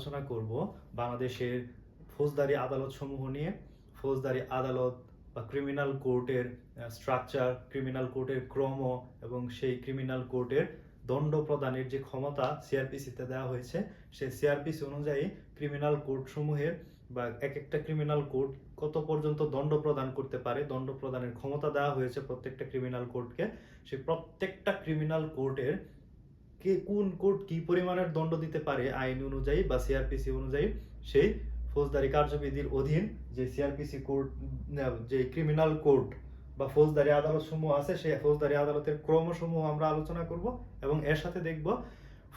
আলোচনা করব বাংলাদেশের ফৌজদারি আদালত সমূহ নিয়ে। ফৌজদারি আদালত বা ক্রিমিনাল কোর্টের স্ট্রাকচার ক্রিমিনাল কোর্টের ক্রম এবং সেই ক্রিমিনাল কোর্টের দণ্ড প্রদানের যে ক্ষমতা সিআরপিসিতে দেওয়া হয়েছে সেই সিআরপিসি অনুযায়ী ক্রিমিনাল কোর্ট সমূহের বা এক একটা ক্রিমিনাল কোর্ট কত পর্যন্ত দণ্ড প্রদান করতে পারে, দণ্ড প্রদানের ক্ষমতা দেওয়া হয়েছে প্রত্যেকটা ক্রিমিনাল কোর্টকে সেই প্রত্যেকটা ক্রিমিনাল কোর্টের কে কোন কোর্ট কি পরিমাণের দণ্ড দিতে পারে আইন অনুযায়ী বা সিআরপিসি অনুযায়ী, সেই ফৌজদারি কার্যবিধির অধীন যে সিআরপিসি কোর্ট যে ক্রিমিনাল কোর্ট বা ফৌজদারি আদালত সমূহ আছে, সেই ফৌজদারি আদালতের ক্রমসমূহ আমরা আলোচনা করব এবং এর সাথে দেখব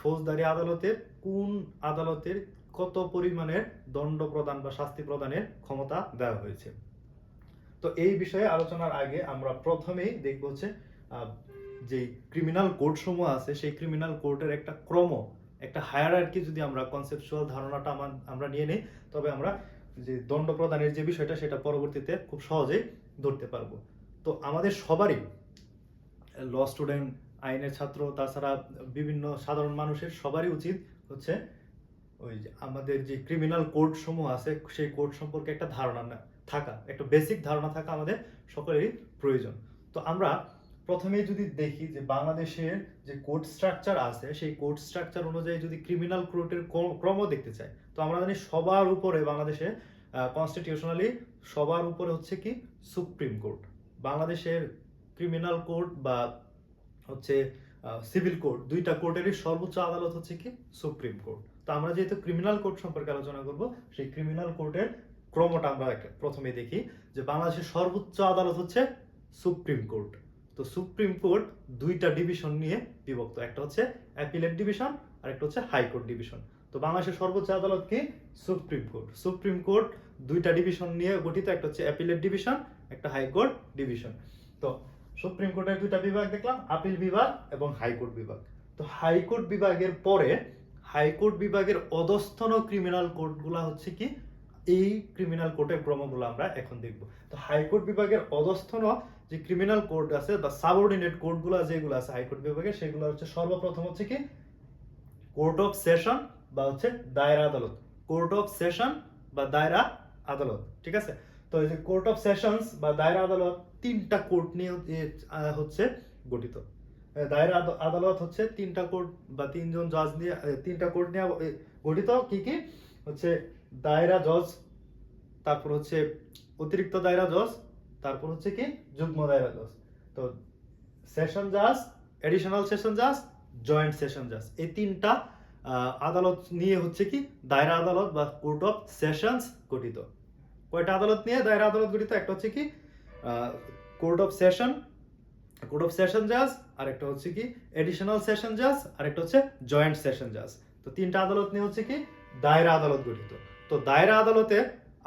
ফৌজদারি আদালতের কোন আদালতের কত পরিমাণের দণ্ড প্রদান বা শাস্তি প্রদানের ক্ষমতা দেওয়া হয়েছে। তো এই বিষয়ে আলোচনার আগে আমরা প্রথমেই দেখব হচ্ছে যে ক্রিমিনাল কোর্ট সমূহ আছে, সেই ক্রিমিনাল কোর্টের একটা ক্রম, একটা হায়ারার্কি যদি আমরা কনসেপচুয়াল ধারণাটা আমার- নিয়ে নিই, তবে আমরা যে দণ্ড প্রদানের যে বিষয়টা, সেটা পরবর্তীতে খুব সহজেই ধরতে পারব। তো আমাদের সবারই ল স্টুডেন্ট আইনের ছাত্র, তাছাড়া বিভিন্ন সাধারণ মানুষের সবারই উচিত হচ্ছে ওই যে আমাদের যে ক্রিমিনাল কোড সমূহ আছে, সেই কোর্ট সম্পর্কে একটা ধারণা থাকা, একটা বেসিক ধারণা থাকা আমাদের সকলেরই প্রয়োজন। তো আমরা প্রথমেই যদি দেখি যে বাংলাদেশের যে কোর্ট স্ট্রাকচার আছে, সেই কোর্ট স্ট্রাকচার অনুযায়ী যদি ক্রিমিনাল কোর্টের ক্রম দেখতে চাই, তো আমরা জানি সবার উপরে বাংলাদেশে কনস্টিটিউশনালি সবার উপরে হচ্ছে কি সুপ্রিম কোর্ট। বাংলাদেশের ক্রিমিনাল কোর্ট বা হচ্ছে সিভিল কোর্ট দুইটা কোর্টেরই সর্বোচ্চ আদালত হচ্ছে কি সুপ্রিম কোর্ট। তো আমরা যেহেতু ক্রিমিনাল কোর্ট সম্পর্কে আলোচনা করব, সেই ক্রিমিনাল কোর্টের ক্রমটা আমরা প্রথমে দেখি যে বাংলাদেশের সর্বোচ্চ আদালত হচ্ছে সুপ্রিম কোর্ট। তো সুপ্রিম কোর্ট দুইটা ডিভিশন নিয়ে বিভক্ত। একটা হচ্ছে অ্যাপিলেট ডিভিশন আর একটা হচ্ছে হাইকোর্ট ডিভিশন। তো বাংলাদেশের সর্বোচ্চ আদালত কি? Supreme court. সুপ্রিম কোর্ট দুইটা ডিভিশন নিয়ে গঠিত, একটা হচ্ছে অ্যাপিলেট ডিভিশন, একটা হাইকোর্ট ডিভিশন। তো সুপ্রিম কোর্টের দুইটা বিভাগ দেখলাম, আপিল বিভাগ এবং হাইকোর্ট বিভাগ। তো হাইকোর্ট বিভাগের পরে হাইকোর্ট বিভাগের অধস্থন ক্রিমিনাল কোর্টগুলো হচ্ছে কি? এই ক্রিমিনাল কোর্টের ক্রমগুলো আমরা এখন দেখব। তো হাইকোর্ট বিভাগের অধস্থন যে ক্রিমিনাল কোর্ট আছে বা সাবঅর্ডিনেট কোর্টগুলো যেগুলো আছে হাইকোর্ট বিভাগে, সেগুলো হচ্ছে সর্বপ্রথম হচ্ছে কি? কোর্ট অফ সেশন বা হচ্ছে দায়রা আদালত। কোর্ট অফ সেশন বা দায়রা আদালত, ঠিক আছে? তো এই যে কোর্ট অফ সেশনস বা দায়রা আদালত তিনটা কোর্ট নিয়ে হচ্ছে গঠিত। দায়রা আদ- আদালত হচ্ছে তিনটা কোর্ট বা তিনজন জজ নিয়ে তিনটা কোর্ট নিয়ে গঠিত। কি কি? হচ্ছে দায়রা জজ তারপর হচ্ছে অতিরিক্ত দায়রা জজ তারপর হচ্ছে কি যুগ্ম দায়রা তো সেশন জাজ এডিশনাল সেশন জাজ জয়েন্ট সেশন জাজ এই তিনটা আদালত নিয়ে হচ্ছে কি দায়রা আদালত বা কোর্ট অফ সেশনস গঠিত। কয়টা আদালত নিয়ে দায়রা আদালত গঠিত? একটা হচ্ছে কি court of session court of session জাজ আর একটা হচ্ছে কি এডিশনাল সেশন জাজ আর একটা হচ্ছে জয়েন্ট সেশন জাজ তো তিনটা আদালত নিয়ে হচ্ছে কি দায়রা আদালত গঠিত। তো দায়রা আদালতে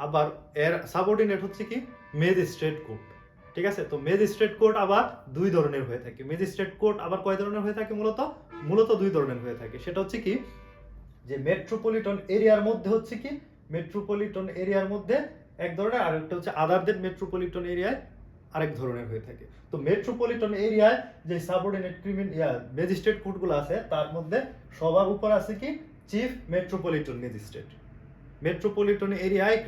আবার এর সাবঅর্ডিনেট হচ্ছে কি? ম্যাজিস্ট্রেট কোর্ট ঠিক আছে? তো ম্যাজিস্ট্রেট কোর্ট আবার দুই ধরনের হয়ে থাকে। ম্যাজিস্ট্রেট কোর্ট আবার কয় ধরনের হয়ে থাকে মূলত? মূলত দুই ধরনের হয়ে থাকে। সেটা হচ্ছে কি? যে মেট্রোপলিটন এরিয়ার মধ্যে হচ্ছে কি? মেট্রোপলিটন এরিয়ার মধ্যে এক ধরনের, আর একটা হচ্ছে আদারদের মেট্রোপলিটন এরিয়ায় আরেক ধরনের হয়ে থাকে। তো মেট্রোপলিটন এরিয়ায় যে সাবঅর্ডিনেট ক্রিমিন ম্যাজিস্ট্রেট কোর্টগুলো আছে, তার মধ্যে সবার উপর আছে কি? চিফ মেট্রোপলিটন ম্যাজিস্ট্রেট মেট্রোপলিটন এরিয়ায়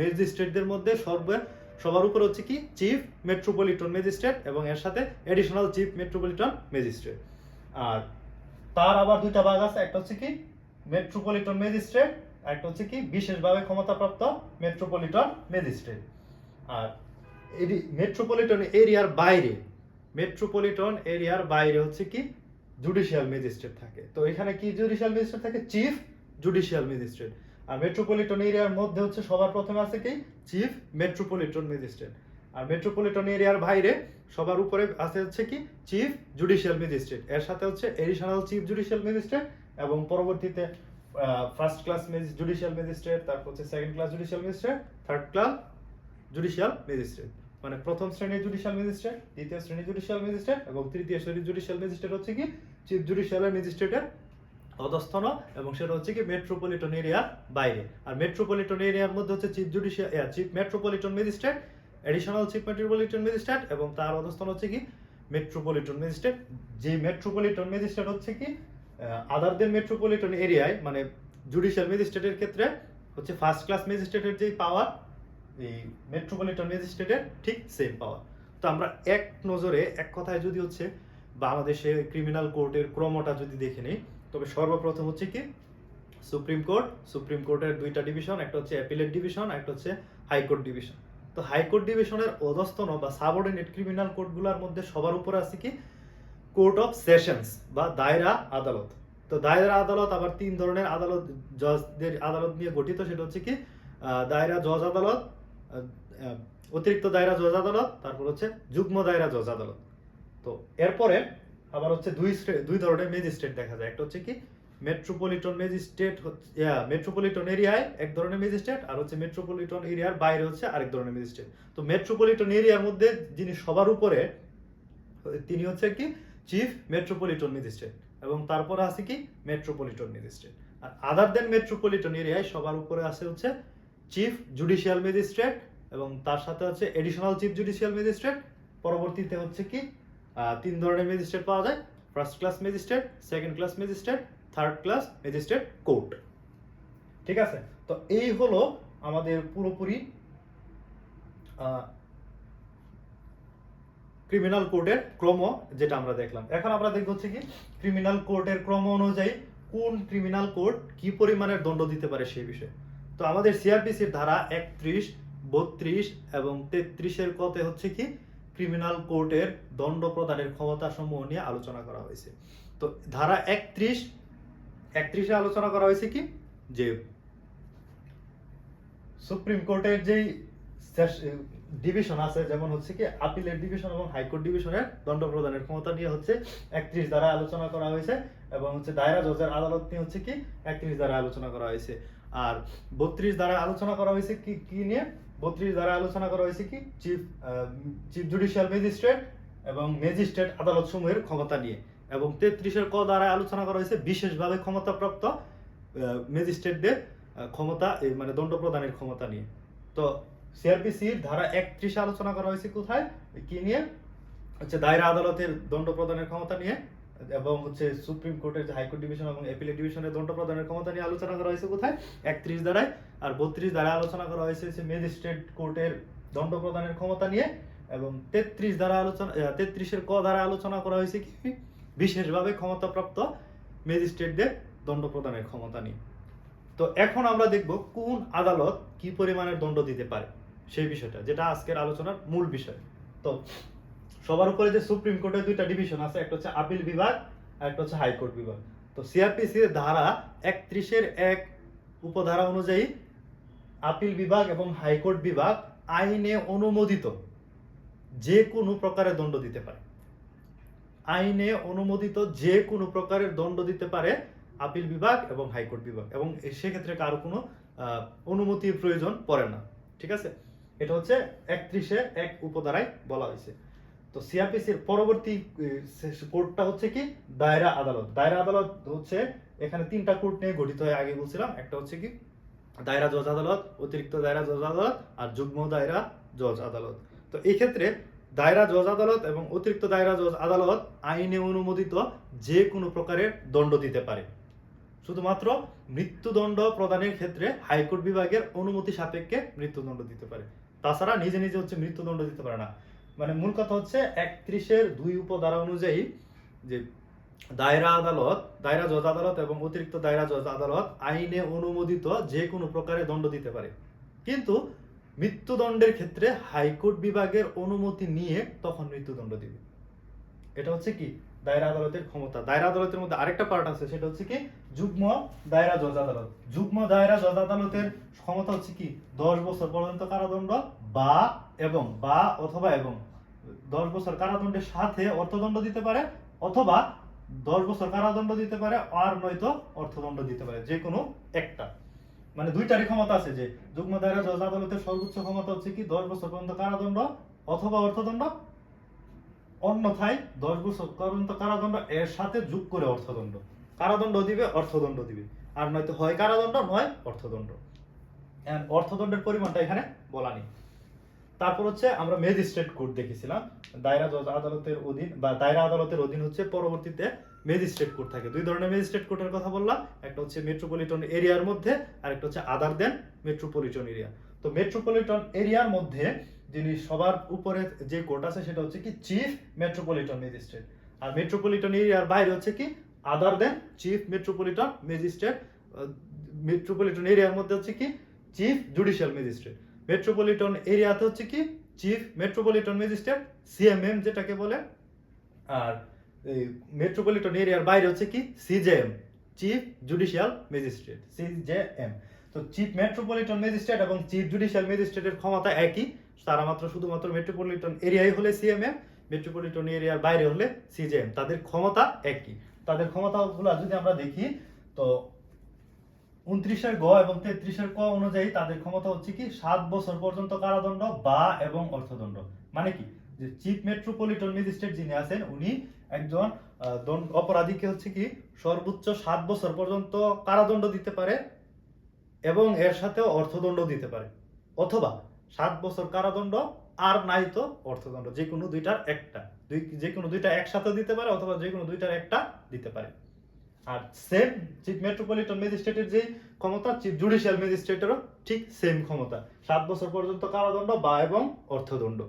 ম্যাজিস্ট্রেটদের মধ্যে সর্ব, সবার উপর হচ্ছে কি চিফ মেট্রোপলিটন ম্যাজিস্ট্রেট এবং এর সাথে এডিশনাল চিফ মেট্রোপলিটন ম্যাজিস্ট্রেট। আর তার আবার দুইটা ভাগ আছে, একটা হচ্ছে কি মেট্রোপলিটন ম্যাজিস্ট্রেট, একটা হচ্ছে কি বিশেষভাবে ক্ষমতাপ্রাপ্ত মেট্রোপলিটন ম্যাজিস্ট্রেট। আর এডি মেট্রোপলিটন এরিয়ার বাইরে, মেট্রোপলিটন এরিয়ার বাইরে হচ্ছে কি জুডিশিয়াল ম্যাজিস্ট্রেট থাকে। তো এখানে কি জুডিশিয়াল ম্যাজিস্ট্রেট থাকে? Chief judicial magistrate. আর মেট্রোপলিটন এরিয়ার মধ্যে হচ্ছে সবার প্রথমে আছে কি? চিফ মেট্রোপলিটন ম্যাজিস্ট্রেট আর মেট্রোপলিটন এরিয়ার বাইরে সবার উপরে আছে হচ্ছে কি? চিফ জুডিশিয়াল ম্যাজিস্ট্রেট এর সাথে হচ্ছে এডিশনাল চিফ জুডিশিয়াল ম্যাজিস্ট্রেট এবং পরবর্তীতে ফার্স্ট ক্লাস জুডিশিয়াল ম্যাজিস্ট্রেট তারপর হচ্ছে second class judicial magistrate third class judicial magistrate মানে প্রথম শ্রেণির জুডিশিয়াল ম্যাজিস্ট্রেট দ্বিতীয় শ্রেণির জুডিশিয়াল ম্যাজিস্ট্রেট এবং তৃতীয় শ্রেণির জুডিশিয়াল ম্যাজিস্ট্রেট হচ্ছে কি? চিফ জুডিশিয়াল ম্যাজিস্ট্রেটের অধস্থন এবং সেটা হচ্ছে কি মেট্রোপলিটন এরিয়ার বাইরে। আর মেট্রোপলিটন এরিয়ার মধ্যে হচ্ছে chief judicial chief metropolitan magistrate additional chief metropolitan magistrate এবং তার অধস্থন হচ্ছে কি মেট্রোপলিটন ম্যাজিস্ট্রেট যে মেট্রোপলিটন ম্যাজিস্ট্রেট হচ্ছে কি আদারদের মেট্রোপলিটন এরিয়ায় মানে জুডিশিয়াল ম্যাজিস্ট্রেটের ক্ষেত্রে হচ্ছে ফার্স্ট ক্লাস ম্যাজিস্ট্রেটের যেই পাওয়ার এই মেট্রোপলিটন ম্যাজিস্ট্রেটের ঠিক সেম পাওয়ার তো আমরা এক নজরে, এক কথায় যদি হচ্ছে বাংলাদেশে ক্রিমিনাল কোর্টের ক্রমটা যদি দেখে নিই তবে সর্বপ্রথম হচ্ছে কি? সুপ্রিম কোর্ট, সুপ্রিম কোর্টের দুইটা ডিভিশন, একটা হচ্ছে অ্যাপিলেট ডিভিশন একটা হচ্ছে হাইকোর্ট ডিভিশন। তো হাইকোর্ট ডিভিশনের অধস্তন বা সাবঅর্ডিনেট ক্রিমিনাল কোর্টগুলোর মধ্যে সবার উপরে আছে কি? কোর্ট অফ সেশনস বা দায়রা আদালত। তো দায়রা আদালত আবার তিন ধরনের আদালত, জজদের আদালত নিয়ে গঠিত, সেটা হচ্ছে কি? দায়রা জজ আদালত অতিরিক্ত দায়রা জজ আদালত, তারপর হচ্ছে যুগ্ম দায়রা জজ আদালত। তো এরপরে আবার হচ্ছে দুই দুই ধরনের ম্যাজিস্ট্রেট দেখা যায়। একটা হচ্ছে কি মেট্রোপলিটন ম্যাজিস্ট্রেট মেট্রোপলিটন এরিয়ায় এক ধরনের ম্যাজিস্ট্রেট, আর হচ্ছে মেট্রোপলিটন এরিয়ার বাইরে হচ্ছে আরেক ধরনের ম্যাজিস্ট্রেট। তো মেট্রোপলিটন এরিয়ার মধ্যে যিনি সবার উপরে, তিনি হচ্ছে কি চিফ মেট্রোপলিটন ম্যাজিস্ট্রেট এবং তারপরে আছে কি মেট্রোপলিটন ম্যাজিস্ট্রেট আর আদার দেন মেট্রোপলিটন এরিয়ায় সবার উপরে আছে হচ্ছে চিফ জুডিশিয়াল ম্যাজিস্ট্রেট এবং তার সাথে হচ্ছে এডিশনাল চিফ জুডিশিয়াল ম্যাজিস্ট্রেট পরবর্তীতে হচ্ছে কি তিন ধরনের ম্যাজিস্ট্রেট পাওয়া যায়। First class magistrate second class magistrate third class magistrate court ঠিক আছে? তো এই হলো আমাদের পুরোপুরি ক্রিমিনাল কোর্টের ক্রম যেটা আমরা দেখলাম। এখন আমরা দেখব হচ্ছে কি ক্রিমিনাল কোর্টের ক্রম অনুযায়ী কোন ক্রিমিনাল কোর্ট কি পরিমাণের দণ্ড দিতে পারে সেই বিষয়ে। তো আমাদের সিআরপিসির ধারা একত্রিশ, বত্রিশ এবং তেত্রিশের কতে হচ্ছে কি ক্রিমিনাল কোর্টের দণ্ড প্রদানের ক্ষমতা সমূহ নিয়ে আলোচনা করা হয়েছে। তো ধারা একত্রিশ, একত্রিশে আলোচনা করা হয়েছে কি? যে সুপ্রিম কোর্টের যেই ডিভিশন আছে, যেমন হচ্ছে কি, আপিলের ডিভিশন এবং হাইকোর্ট ডিভিশনের দণ্ড প্রদানের ক্ষমতা নিয়ে হচ্ছে একত্রিশ দ্বারা আলোচনা করা হয়েছে এবং হচ্ছে দায়রা জজের আদালত নিয়ে হচ্ছে কি, একত্রিশ দ্বারা আলোচনা করা হয়েছে। আর বত্রিশ দ্বারা আলোচনা করা হয়েছে কি কি নিয়ে? বত্রিশ দ্বারা আলোচনা করা হয়েছে কি? চিফ চিফ জুডিশিয়াল ম্যাজিস্ট্রেট এবং ম্যাজিস্ট্রেট আদালত সমূহের ক্ষমতা নিয়ে। এবং তেত্রিশের ক দ্বারা আলোচনা করা হয়েছে, বিশেষভাবে ক্ষমতাপ্রাপ্ত ম্যাজিস্ট্রেটদের ক্ষমতা মানে দণ্ড প্রদানের ক্ষমতা নিয়ে। তো সিআরপিসির ধারা একত্রিশে আলোচনা করা হয়েছে কোথায়? কি নিয়ে? হচ্ছে দায়রা আদালতের দণ্ড প্রদানের ক্ষমতা নিয়ে। এবং হচ্ছে সুপ্রিম কোর্টের যে হাইকোর্ট ডিভিশন এবং এপিলেট ডিভিশনের দণ্ড প্রদানের ক্ষমতা নিয়ে আলোচনা করা হয়েছে কোথায়? একত্রিশ দ্বারায় আর বত্রিশ দ্বারা আলোচনা করা হয়েছে ম্যাজিস্ট্রেট কোর্টের দণ্ড প্রদানের ক্ষমতা নিয়ে এবং তেত্রিশ দ্বারা আলোচনা তেত্রিশের ক দ্বারা আলোচনা করা হয়েছে কি? বিশেষভাবে ক্ষমতাপ্রাপ্ত ম্যাজিস্ট্রেটদের দণ্ড প্রদানের ক্ষমতা নিয়ে। তো এখন আমরা দেখব কোন আদালত কি পরিমাণের দণ্ড দিতে পারে সেই বিষয়টা, যেটা আজকের আলোচনার মূল বিষয়। তো সবার উপরে যে সুপ্রিম কোর্টের দুইটা ডিভিশন আছে, একটা হচ্ছে আপিল বিভাগ আর একটা হচ্ছে হাইকোর্ট বিভাগ। তো সিআরপিসি ধারা একত্রিশের এক উপধারা অনুযায়ী আপিল বিভাগ এবং হাইকোর্ট বিভাগ আইনে অনুমোদিত যে কোনো প্রকারের দণ্ড দিতে পারে। আইনে অনুমোদিত যে কোনো প্রকারের দণ্ড দিতে পারে আপিল বিভাগ এবং হাইকোর্ট বিভাগ। এবং সেক্ষেত্রে কারও কোনো অনুমতির প্রয়োজন পড়ে না। ঠিক আছে? এটা হচ্ছে একত্রিশে এক উপধারায় বলা হয়েছে। তো সিআরপিসির পরবর্তী কোর্টটা হচ্ছে কি? দায়রা আদালত। দায়রা আদালত হচ্ছে, এখানে তিনটা কোর্ট নিয়ে গঠিত হয়ে, আগে বলছিলাম। একটা হচ্ছে কি? দায়রা জজ আদালত, অতিরিক্ত দায়রা জজ আদালত আর যুগ্ম দায়রা জজ আদালত। তো এই ক্ষেত্রে দায়রা জজ আদালত এবং অতিরিক্ত দায়রা জজ আদালত আইনে অনুমোদিত যে কোনো প্রকারের দণ্ড দিতে পারে। শুধুমাত্র মৃত্যুদণ্ড প্রদানের ক্ষেত্রে হাইকোর্ট বিভাগের অনুমতি সাপেক্ষে মৃত্যুদণ্ড দিতে পারে। তাছাড়া নিজে নিজে হচ্ছে মৃত্যুদণ্ড দিতে পারে না। মানে মূল কথা হচ্ছে একত্রিশের দুই উপধারা অনুযায়ী যে দায়রা আদালত, দায়রা জজ আদালত এবং অতিরিক্ত দায়রা জজ আদালত আইনে অনুমোদিত যে কোনো প্রকারে দণ্ড দিতে পারে। কিন্তু মৃত্যুদণ্ডের ক্ষেত্রে হাইকোর্ট বিভাগের অনুমতি নিয়ে তখন মৃত্যুদণ্ড দিবে। এটা হচ্ছে কি? দায়রা আদালতের ক্ষমতা। দায়রা আদালতের মধ্যে আরেকটা পার্ট আছে, সেটা হচ্ছে কি? যুগ্ম দায়রা জজ আদালত। যুগ্ম দায়রা জজ আদালতের ক্ষমতা হচ্ছে কি? দশ বছর পর্যন্ত কারাদণ্ড বা এবং, বা অথবা এবং, দশ বছর কারাদণ্ডের সাথে অর্থদণ্ড দিতে পারে অথবা দশ বছর কারাদণ্ড দিতে পারে আর নয়তো অর্থদণ্ড দিতে পারে, যে কোনো একটা। মানে দুইটারই ক্ষমতা আছে যে, যুগ্ম দায়রা জজ আদালতের সর্বোচ্চ ক্ষমতা হচ্ছে কি দশ বছর পর্যন্ত কারাদণ্ড অথবা অর্থদণ্ড? অন্যথায় দশ বছর পর্যন্ত কারাদণ্ড এর সাথে যোগ করে অর্থদণ্ড। কারাদণ্ড দিবে, অর্থদণ্ড দিবে। আর নয়তো হয় কারাদণ্ড, নয় অর্থদণ্ড। অর্থদণ্ডের পরিমাণটা এখানে বলা নেই। তারপর হচ্ছে আমরা ম্যাজিস্ট্রেট কোর্ট দেখেছিলাম। দায়রা আদালতের অধীন বা দায়রা আদালতের অধীন হচ্ছে পরবর্তীতে ম্যাজিস্ট্রেট কোর্ট থাকে। দুই ধরনের ম্যাজিস্ট্রেট কোর্টের কথা বললাম, একটা হচ্ছে মেট্রোপলিটন এরিয়ার মধ্যে আর একটা হচ্ছে আদার দেন মেট্রোপলিটন এরিয়া তো মেট্রোপলিটন এরিয়ার মধ্যে যিনি সবার উপরে যে কোর্ট আছে, সেটা হচ্ছে কি চিফ মেট্রোপলিটন ম্যাজিস্ট্রেট আর মেট্রোপলিটন এরিয়ার বাইরে হচ্ছে কি other than chief metropolitan magistrate metropolitan এরিয়ার মধ্যে হচ্ছে কি চিফ জুডিশিয়াল ম্যাজিস্ট্রেট মেট্রোপলিটন এরিয়াতে হচ্ছে কি? চিফ মেট্রোপলিটন ম্যাজিস্ট্রেট সিএমএম যেটাকে বলে, আর এই মেট্রোপলিটন এরিয়ার বাইরে হচ্ছে কি? CJM chief judicial magistrate CJM তো চিফ মেট্রোপলিটন ম্যাজিস্ট্রেট এবং চিফ জুডিশিয়াল ম্যাজিস্ট্রেটের ক্ষমতা একই, তারা মাত্র শুধুমাত্র মেট্রোপলিটন এরিয়ায় হলে সিএমএম মেট্রোপলিটন এরিয়ার বাইরে হলে সিজেএম তাদের ক্ষমতা একই। তাদের ক্ষমতাগুলো যদি আমরা দেখি, তো উনত্রিশের গ এবং তেত্রিশের ক অনুযায়ী তাদের ক্ষমতা হচ্ছে কি? সাত বছর পর্যন্ত কারাদণ্ড, বা এবং অর্থদণ্ড। মানে কি? যে চিফ মেট্রোপলিটন ম্যাজিস্ট্রেট যিনি আছেন, উনি একজন অপরাধীকে হচ্ছে কি? সর্বোচ্চ সাত বছর পর্যন্ত কারাদণ্ড দিতে পারে এবং এর সাথেও অর্থদণ্ড দিতে পারে। অথবা সাত বছর কারাদণ্ড আর নাই তো অর্থদণ্ড। যে কোনো দুইটার একটা। দুই, যে কোনো দুইটা একসাথে দিতে পারে অথবা যে কোনো দুইটার একটা দিতে পারে। আর সেম চিফ মেট্রোপলিটন ম্যাজিস্ট্রেটের যে ক্ষমতা চিফ জুডিশিয়াল ম্যাজিস্ট্রেটেরও ঠিক সেম ক্ষমতা। সাত বছর পর্যন্ত কারাদণ্ড বা এবং অর্থদণ্ড।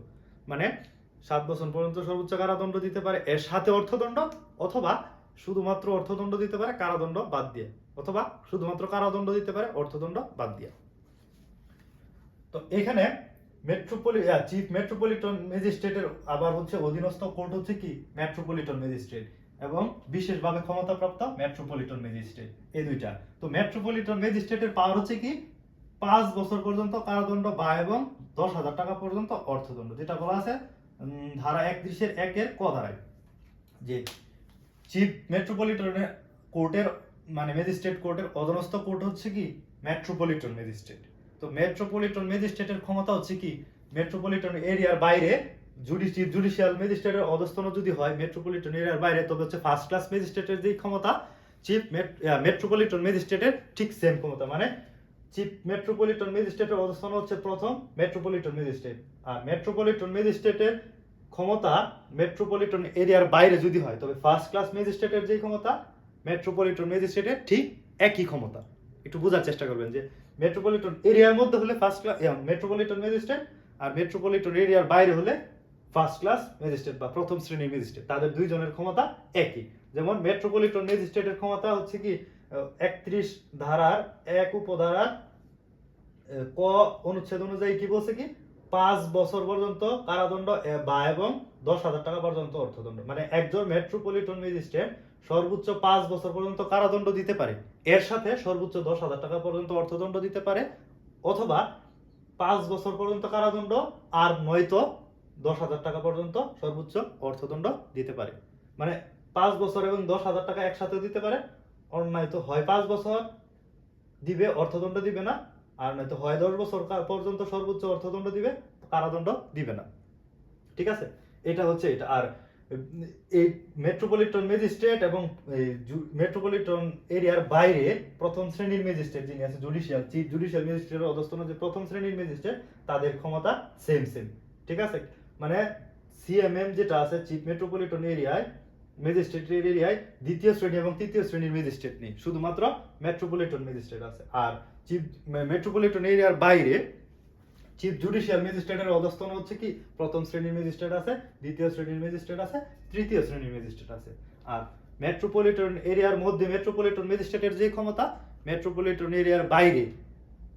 মানে সাত বছর পর্যন্ত সর্বোচ্চ কারাদণ্ড দিতে পারে এর সাথে অর্থদণ্ড অথবা শুধুমাত্র অর্থদণ্ড দিতে পারে কারাদণ্ড বাদ দিয়ে। অথবা শুধুমাত্র কারাদণ্ড দিতে পারে অর্থদণ্ড বাদ দিয়ে। তো এখানে মেট্রোপলি চিফ মেট্রোপলিটন ম্যাজিস্ট্রেটের আবার হচ্ছে অধীনস্থ কোর্ট হচ্ছে কি? মেট্রোপলিটন ম্যাজিস্ট্রেট এবং বিশেষভাবে ক্ষমতাপ্রাপ্ত মেট্রোপলিটন ম্যাজিস্ট্রেট এই দুইটা। তো মেট্রোপলিটন ম্যাজিস্ট্রেটের পাওয়ার হচ্ছে কি? পাঁচ বছর পর্যন্ত কারাদণ্ড বা এবং দশ হাজার টাকা পর্যন্ত অর্থদণ্ড, যেটা বলা আছে ধারা একত্রিশের একের ক ধারায়। যে চিফ মেট্রোপলিটন কোর্টের মানে ম্যাজিস্ট্রেট কোর্টের অধীনস্থ কোর্ট হচ্ছে কি? মেট্রোপলিটন ম্যাজিস্ট্রেট তো মেট্রোপলিটন ম্যাজিস্ট্রেটের ক্ষমতা হচ্ছে কি? মেট্রোপলিটন এরিয়ার বাইরে জুডিশিয়াল জুডিশিয়াল ম্যাজিস্ট্রেটের অধস্তন যদি হয় মেট্রোপলিটন এরিয়ার বাইরে, তবে হচ্ছে ফার্স্ট ক্লাস ম্যাজিস্ট্রেটের যে ক্ষমতা চিফ মেট্রোপলিটন ম্যাজিস্ট্রেটের ঠিক সেম ক্ষমতা। মানে চিফ মেট্রোপলিটন ম্যাজিস্ট্রেটের অবস্থান হচ্ছে প্রথম মেট্রোপলিটন ম্যাজিস্ট্রেট আর মেট্রোপলিটন ম্যাজিস্ট্রেটের ক্ষমতা মেট্রোপলিটন এরিয়ার বাইরে যদি হয়, তবে ফার্স্ট ক্লাস ম্যাজিস্ট্রেটের যে ক্ষমতা মেট্রোপলিটন ম্যাজিস্ট্রেটের ঠিক একই ক্ষমতা। একটু বোঝার চেষ্টা করবেন যে মেট্রোপলিটন এরিয়ার মধ্যে হলে ফার্স্ট ক্লাস মেট্রোপলিটন ম্যাজিস্ট্রেট আর মেট্রোপলিটন এরিয়ার বাইরে হলে ফার্স্ট ক্লাস ম্যাজিস্ট্রেট বা প্রথম শ্রেণির ম্যাজিস্ট্রেট, তাদের দুইজনের ক্ষমতা একই। যেমন মেট্রোপলিটন ম্যাজিস্ট্রেটের ক্ষমতা হচ্ছে কি একত্রিশ ধারার এক উপধারার ক অনুচ্ছেদ অনুযায়ী কি বলছে কি, পাঁচ বছর পর্যন্ত কারাদণ্ড বা এবং দশ হাজার টাকা পর্যন্ত অর্থদণ্ড। মানে একজন মেট্রোপলিটন ম্যাজিস্ট্রেট সর্বোচ্চ পাঁচ বছর পর্যন্ত কারাদণ্ড দিতে পারে। এর সাথে সর্বোচ্চ দশ হাজার টাকা পর্যন্ত অর্থদণ্ড দিতে পারে, অথবা পাঁচ বছর পর্যন্ত কারাদণ্ড, আর নয়তো দশ হাজার টাকা পর্যন্ত সর্বোচ্চ অর্থদণ্ড দিতে পারে। মানে পাঁচ বছর এবং দশ হাজার টাকা একসাথে দিতে পারে। আর নয়তো হয়, পাঁচ বছর দিবে, অর্থদণ্ড দিবে না। আর নয়তো হয় দশ বছর পর্যন্ত সর্বোচ্চ অর্থদণ্ড দিবে, কারাদণ্ড দিবে না। ঠিক আছে? এটা হচ্ছে এটা। আর এই মেট্রোপলিটন ম্যাজিস্ট্রেট এবং মেট্রোপলিটন এরিয়ার বাইরে প্রথম শ্রেণির ম্যাজিস্ট্রেট যিনি আছে, জুডিশিয়াল চিফ জুডিশিয়াল ম্যাজিস্ট্রেটের অধস্তন যে প্রথম শ্রেণির ম্যাজিস্ট্রেট, তাদের ক্ষমতা সেম সেম ঠিক আছে? মানে সিএমএম যেটা আছে চিফ মেট্রোপলিটন এরিয়ায় ম্যাজিস্ট্রেটের এরিয়ায় দ্বিতীয় শ্রেণি এবং তৃতীয় শ্রেণির ম্যাজিস্ট্রেট নেই। শুধুমাত্র মেট্রোপলিটন ম্যাজিস্ট্রেট আছে। আর চিফ মেট্রোপলিটন এরিয়ার বাইরে চিফ জুডিশিয়াল ম্যাজিস্ট্রেটের অধস্তন হচ্ছে কি? প্রথম শ্রেণির ম্যাজিস্ট্রেট আছে, দ্বিতীয় শ্রেণির ম্যাজিস্ট্রেট আছে, তৃতীয় শ্রেণির ম্যাজিস্ট্রেট আছে। আর মেট্রোপলিটন এরিয়ার মধ্যে মেট্রোপলিটন ম্যাজিস্ট্রেটের যে ক্ষমতা মেট্রোপলিটন এরিয়ার বাইরে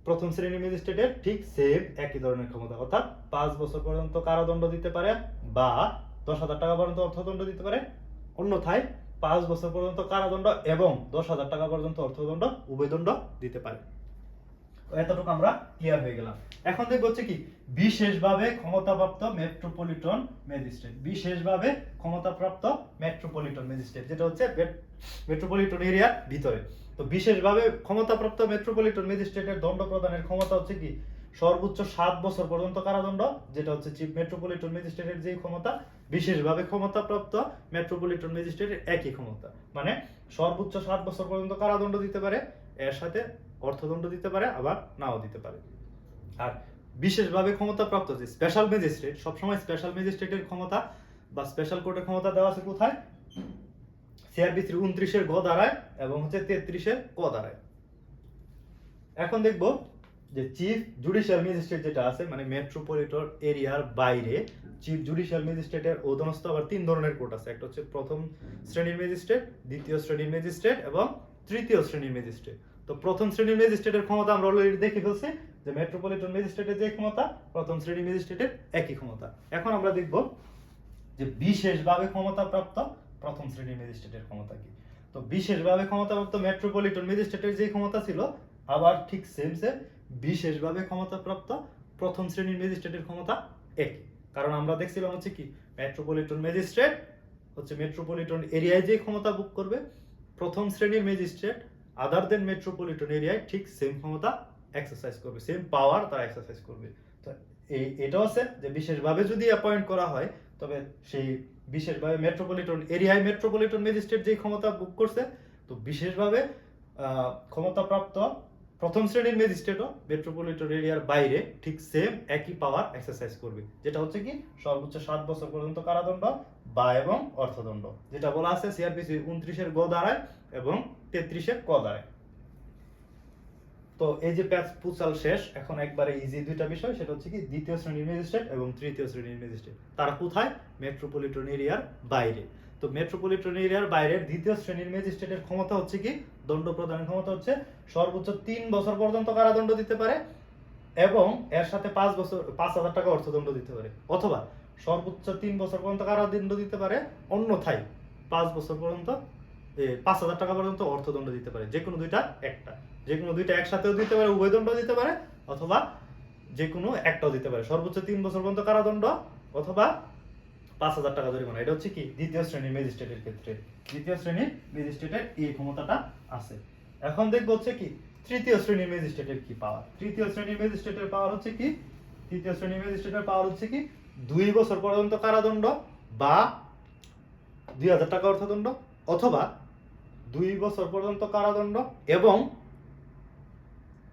প্রথম শ্রেণির ম্যাজিস্ট্রেটের ঠিক সেম একই ধরনের ক্ষমতা। অর্থাৎ পাঁচ বছর পর্যন্ত কারাদণ্ড দিতে পারে বা দশ হাজার টাকা পর্যন্ত অর্থদণ্ড দিতে পারে। অন্যথায় পাঁচ বছর পর্যন্ত কারাদণ্ড এবং দশ হাজার টাকা পর্যন্ত অর্থদণ্ড, উভয় দণ্ড দিতে পারে। এতটুকু আমরা ক্লিয়ার হয়ে গেলাম। এখন দেখব হচ্ছে কি, বিশেষভাবে ক্ষমতাপ্রাপ্ত মেট্রোপলিটন ম্যাজিস্ট্রেট বিশেষভাবে ক্ষমতাপ্রাপ্ত মেট্রোপলিটন ম্যাজিস্ট্রেট যেটা হচ্ছে মেট্রোপলিটন এরিয়ার ভিতরে। তো বিশেষভাবে ক্ষমতাপ্রাপ্ত মেট্রোপলিটন ম্যাজিস্ট্রেটের দণ্ড প্রদানের ক্ষমতা হচ্ছে কি, সর্বোচ্চ সাত বছর পর্যন্ত কারাদণ্ড, যেটা হচ্ছে চিফ মেট্রোপলিটন ম্যাজিস্ট্রেটের যে ক্ষমতা, বিশেষভাবে ক্ষমতাপ্রাপ্ত মেট্রোপলিটন ম্যাজিস্ট্রেটের একই ক্ষমতা। মানে সর্বোচ্চ সাত বছর পর্যন্ত কারাদণ্ড দিতে পারে, এর সাথে অর্থদণ্ড দিতে পারে, আবার নাও দিতে পারে। আর বিশেষভাবে ক্ষমতাপ্রাপ্ত যে স্পেশাল ম্যাজিস্ট্রেট সবসময় স্পেশাল ম্যাজিস্ট্রেটের ক্ষমতা বা স্পেশাল কোর্টের ক্ষমতা দেওয়া আছে কোথায়? সিআরপিসির উনত্রিশের গ দাঁড়ায় এবং হচ্ছে তেত্রিশের ক দাঁড়ায় এখন দেখব যে চিফ জুডিশিয়াল ম্যাজিস্ট্রেট যেটা আছে মানে মেট্রোপলিটন এরিয়ার বাইরে চিফ জুডিশিয়াল ম্যাজিস্ট্রেটের অধীনস্থ আবার তিন ধরনের কোর্ট আছে। একটা হচ্ছে প্রথম শ্রেণির ম্যাজিস্ট্রেট দ্বিতীয় শ্রেণির ম্যাজিস্ট্রেট এবং তৃতীয় শ্রেণির ম্যাজিস্ট্রেট তো প্রথম শ্রেণির ম্যাজিস্ট্রেটের ক্ষমতা আমরা অলরেডি দেখে ফেলছি যে মেট্রোপলিটন ম্যাজিস্ট্রেটের যে ক্ষমতা, প্রথম শ্রেণির ম্যাজিস্ট্রেটের একই ক্ষমতা। এখন আমরা দেখব যে বিশেষভাবে ক্ষমতাপ্রাপ্ত প্রথম শ্রেণির ম্যাজিস্ট্রেটের ক্ষমতা কি। তো বিশেষভাবে ক্ষমতাপ্রাপ্ত মেট্রোপলিটন ম্যাজিস্ট্রেটের যে ক্ষমতা ছিল, আবার ঠিক সেম সেম বিশেষভাবে ক্ষমতাপ্রাপ্ত প্রথম শ্রেণির ম্যাজিস্ট্রেটের ক্ষমতা একই। কারণ আমরা দেখছিলাম হচ্ছে কি মেট্রোপলিটন ম্যাজিস্ট্রেট হচ্ছে মেট্রোপলিটন এরিয়ায় যে ক্ষমতা বুক করবে, প্রথম শ্রেণির ম্যাজিস্ট্রেট আদার দেন মেট্রোপলিটন এরিয়ায় ঠিক সেম ক্ষমতা এক্সারসাইজ করবে সেম পাওয়ার তারা এক্সারসাইজ করবে। তো এই এটা আছে যে বিশেষভাবে যদি অ্যাপয়েন্ট করা হয়, তবে সেই বিশেষভাবে মেট্রোপলিটন এরিয়ায় মেট্রোপলিটন ম্যাজিস্ট্রেট যেই ক্ষমতা বুক করছে, তো বিশেষভাবে ক্ষমতাপ্রাপ্ত প্রথম শ্রেণির ম্যাজিস্ট্রেটও মেট্রোপলিটন এরিয়ার বাইরে ঠিক সেম একই পাওয়ার এক্সারসাইজ করবে। যেটা হচ্ছে কি, সর্বোচ্চ সাত বছর পর্যন্ত কারাদণ্ড বা এবং অর্থদণ্ড। যেটা বলা আছে সিআরপিসি উনত্রিশের গ দাঁড়ায় এবং তেত্রিশের ক দাঁড়ায় তো এই যে প্যাচ পুচাল শেষ, এখন একবারে ইজি দুইটা বিষয়, সেটা হচ্ছে কি, দ্বিতীয় শ্রেণির ম্যাজিস্ট্রেট এবং তৃতীয় শ্রেণির ম্যাজিস্ট্রেট তারা কোথায়? মেট্রোপলিটন এরিয়ার বাইরে। তো মেট্রোপলিটন এরিয়ার বাইরের দ্বিতীয় শ্রেণির ম্যাজিস্ট্রেটের ক্ষমতা হচ্ছে কি? দণ্ড প্রদানের ক্ষমতা হচ্ছে সর্বোচ্চ তিন বছর পর্যন্ত কারাদণ্ড দিতে পারে এবং এর সাথে পাঁচ বছর, পাঁচ হাজার টাকা অর্থদণ্ড দিতে পারে। অথবা সর্বোচ্চ তিন বছর পর্যন্ত কারাদণ্ড দিতে পারে, অন্যথায় পাঁচ বছর পর্যন্ত পাঁচ হাজার টাকা পর্যন্ত অর্থদণ্ড দিতে পারে। যে কোনো দুইটা, একটা। যে কোনো দুইটা একসাথেও দিতে পারে, উভয় দণ্ড দিতে পারে, অথবা যে কোনো একটাও দিতে পারে। সর্বোচ্চ তিন বছর পর্যন্ত কারাদণ্ড অথবা পাঁচ হাজার টাকা জরিমানা। এটা হচ্ছে কি? দ্বিতীয় শ্রেণির ম্যাজিস্ট্রেটের ক্ষেত্রে। দ্বিতীয় শ্রেণির ম্যাজিস্ট্রেটের এই ক্ষমতাটা আছে। এখন দেখব হচ্ছে কি, তৃতীয় শ্রেণির ম্যাজিস্ট্রেটের কি পাওয়ার তৃতীয় শ্রেণির ম্যাজিস্ট্রেটের পাওয়ার হচ্ছে কি? তৃতীয় শ্রেণির ম্যাজিস্ট্রেটের পাওয়ার হচ্ছে কি? দুই বছর পর্যন্ত কারাদণ্ড বা দুই হাজার টাকা অর্থদণ্ড অথবা দুই বছর পর্যন্ত কারাদণ্ড এবং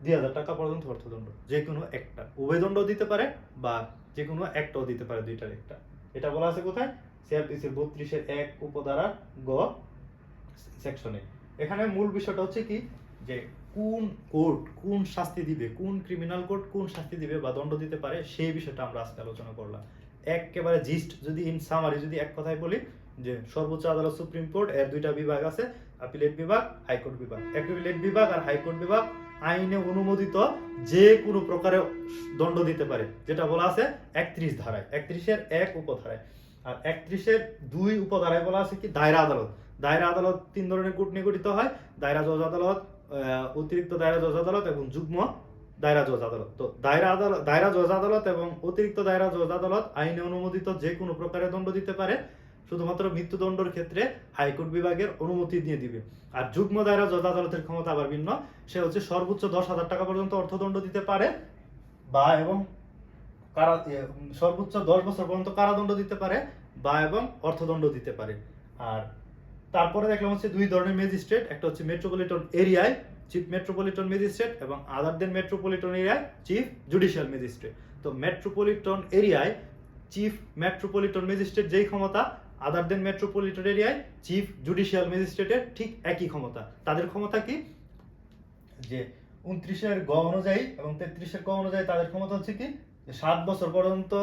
দুই হাজার টাকা পর্যন্ত অর্থদণ্ড। যে কোনো একটা। উভয় দণ্ড দিতে পারে বা যে কোনো একটাও দিতে পারে, দুইটার একটা। এটা বলা আছে কোথায়? সিআরপিসির বত্রিশের এক উপধারা গ সেকশনে এখানে মূল বিষয়টা হচ্ছে কি? যে কোন কোর্ট কোন শাস্তি দিবে, কোন ক্রিমিনাল কোর্ট কোন শাস্তি দিবে বা দণ্ড দিতে পারে, সেই বিষয়টা আমরা আজকে আলোচনা করলাম। একেবারে জিস্ট যদি ইন সামারি যদি এক কথায় বলি, যে সর্বোচ্চ আদালত সুপ্রিম কোর্ট, এর দুইটা বিভাগ আছে আপিলেট বিভাগ হাইকোর্ট বিভাগ। অ্যাপিলেট বিভাগ আর হাইকোর্ট বিভাগ আইনে অনুমোদিত যে কোনো প্রকারে দণ্ড দিতে পারে, যেটা বলা আছে একত্রিশ ধারায়। একত্রিশের এক উপধারায়। আর একত্রিশের দুই উপধারায় বলা আছে কি? দায়রা আদালত। দায়রা আদালত তিন ধরনের কোর্ট নিয়ে গঠিত হয়। দায়রা জজ আদালত অতিরিক্ত দায়রা জজ আদালত এবং যুগ্ম দায়রা জজ আদালত। তো দায়রা আদালত দায়রা জজ আদালত এবং অতিরিক্ত দায়রা জজ আদালত আইনে অনুমোদিত যে কোনো প্রকারে দণ্ড দিতে পারে। শুধুমাত্র মৃত্যুদণ্ডের ক্ষেত্রে হাইকোর্ট বিভাগের অনুমতি দিয়ে দিবে। আর যুগ্ম দায়রা জজ আদালতের ক্ষমতা আবার ভিন্ন। সে হচ্ছে সর্বোচ্চ দশ হাজার টাকা পর্যন্ত অর্থদণ্ড দিতে পারে বা এবং কারা সর্বোচ্চ দশ বছর পর্যন্ত কারাদণ্ড দিতে পারে বা এবং অর্থদণ্ড দিতে পারে। আর তারপরে দেখলাম হচ্ছে দুই ধরনের ম্যাজিস্ট্রেট। একটা হচ্ছে মেট্রোপলিটন এরিয়ায় চিফ মেট্রোপলিটন ম্যাজিস্ট্রেট এবং আদার দেন মেট্রোপলিটন এরিয়ায় চিফ জুডিশিয়াল ম্যাজিস্ট্রেট। তো মেট্রোপলিটন এরিয়ায় চিফ মেট্রোপলিটন ম্যাজিস্ট্রেট যেই ক্ষমতা আদার দেন মেট্রোপলিটন এরিয়ায় চিফ জুডিশিয়াল ম্যাজিস্ট্রেটের ঠিক একই ক্ষমতা। তাদের ক্ষমতা কি? যে উনত্রিশের গ অনুযায়ী এবং তেত্রিশের ক অনুযায়ী তাদের ক্ষমতা হচ্ছে কি? সাত বছর পর্যন্ত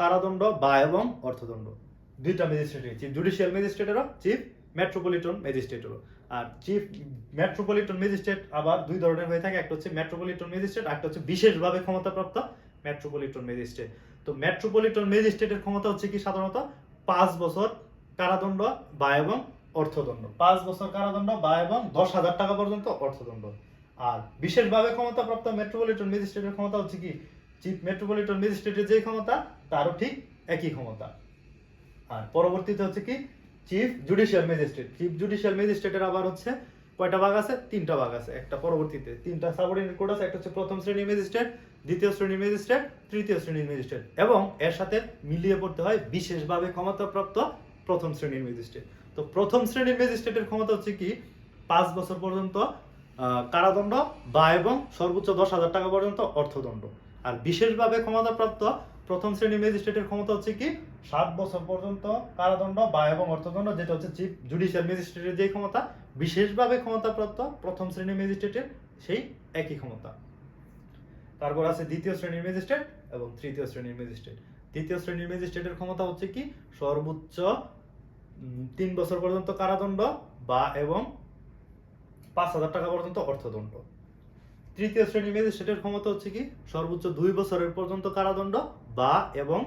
কারাদণ্ড বা এবং অর্থদণ্ড। দুইটা ম্যাজিস্ট্রেটের চিফ জুডিশিয়াল ম্যাজিস্ট্রেটেরও চিফ মেট্রোপলিটন ম্যাজিস্ট্রেটেরও আর চিফ মেট্রোপলিটন ম্যাজিস্ট্রেট আবার দুই ধরনের হয়ে থাকে, একটা হচ্ছে মেট্রোপলিটন ম্যাজিস্ট্রেট একটা হচ্ছে বিশেষভাবে ক্ষমতাপ্রাপ্ত মেট্রোপলিটন ম্যাজিস্ট্রেট তো মেট্রোপলিটন ম্যাজিস্ট্রেটের ক্ষমতা হচ্ছে কি সাধারণত? পাঁচ বছর কারাদণ্ড বা এবং অর্থদণ্ড। পাঁচ বছর কারাদণ্ড বা এবং দশ হাজার টাকা পর্যন্ত অর্থদণ্ড। আর বিশেষভাবে ক্ষমতাপ্রাপ্ত মেট্রোপলিটন ম্যাজিস্ট্রেটের ক্ষমতা হচ্ছে কি? চিফ মেট্রোপলিটন ম্যাজিস্ট্রেটের যে ক্ষমতা, তারও ঠিক একই ক্ষমতা। আর পরবর্তীতে হচ্ছে কি? Chief judicial magistrate. Chief judicial ম্যাজিস্ট্রেটের আবার হচ্ছে কয়টা ভাগ আছে? তিনটা ভাগ আছে। একটা পরবর্তীতে তিনটা সাবঅর্ডিনেট কোড আছে, একটা হচ্ছে প্রথম শ্রেণির ম্যাজিস্ট্রেট দ্বিতীয় শ্রেণির ম্যাজিস্ট্রেট, তৃতীয় শ্রেণির ম্যাজিস্ট্রেট এবং এর সাথে মিলিয়ে পড়তে হয় বিশেষভাবে ক্ষমতাপ্রাপ্ত প্রথম শ্রেণির ম্যাজিস্ট্রেট। তো প্রথম শ্রেণির ম্যাজিস্ট্রেটের ক্ষমতা হচ্ছে কি? পাঁচ বছর পর্যন্ত কারাদণ্ড বা এবং সর্বোচ্চ দশ হাজার টাকা পর্যন্ত অর্থদণ্ড। আর বিশেষভাবে ক্ষমতাপ্রাপ্ত প্রথম শ্রেণির ম্যাজিস্ট্রেটের ক্ষমতা হচ্ছে কি? সাত বছর পর্যন্ত কারাদণ্ড বা এবং অর্থদণ্ড, যেটা হচ্ছে চিফ জুডিশিয়াল ম্যাজিস্ট্রেটের যে ক্ষমতা, বিশেষভাবে ক্ষমতাপ্রাপ্ত প্রথম শ্রেণির ম্যাজিস্ট্রেটের সেই একই ক্ষমতা। তারপর আছে দ্বিতীয় শ্রেণির ম্যাজিস্ট্রেট এবং তৃতীয় শ্রেণির ম্যাজিস্ট্রেট। তৃতীয় শ্রেণির ম্যাজিস্ট্রেটের ক্ষমতা হচ্ছে কি? সর্বোচ্চ তিন বছর পর্যন্ত কারাদণ্ড বা এবং পাঁচ হাজার টাকা পর্যন্ত অর্থদণ্ড। তৃতীয় শ্রেণির ম্যাজিস্ট্রেটের ক্ষমতা হচ্ছে কি? সর্বোচ্চ দুই বছরের পর্যন্ত কারাদণ্ড বা এবং,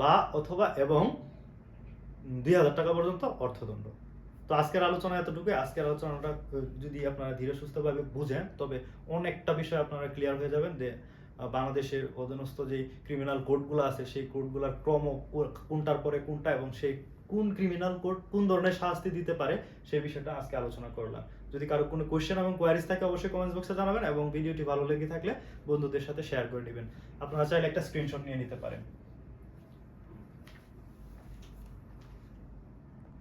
বা অথবা এবং দুই হাজার টাকা পর্যন্ত অর্থদণ্ড। তো আজকের আলোচনা এতটুকুই। আজকের আলোচনাটা যদি আপনারা ধীরে সুস্থভাবে বুঝেন, তবে অনেকটা বিষয় আপনারা ক্লিয়ার হয়ে যাবেন যে বাংলাদেশের অধীনস্থ যে ক্রিমিনাল কোডগুলো আছে, সেই কোডগুলোর ক্রম কোনটার পরে কোনটা এবং সেই কোন ক্রিমিনাল কোড কোন ধরনের শাস্তি দিতে পারে সেই বিষয়টা আজকে আলোচনা করলাম। যদি কারও কোনো কোয়েশ্চেন এবং কোয়ারিজ থাকে, অবশ্যই কমেন্টস বক্সে জানাবেন এবং ভিডিওটি ভালো লেগে থাকলে বন্ধুদের সাথে শেয়ার করে নেবেন। আপনারা চাইলে একটা স্ক্রিনশট নিয়ে নিতে পারেন।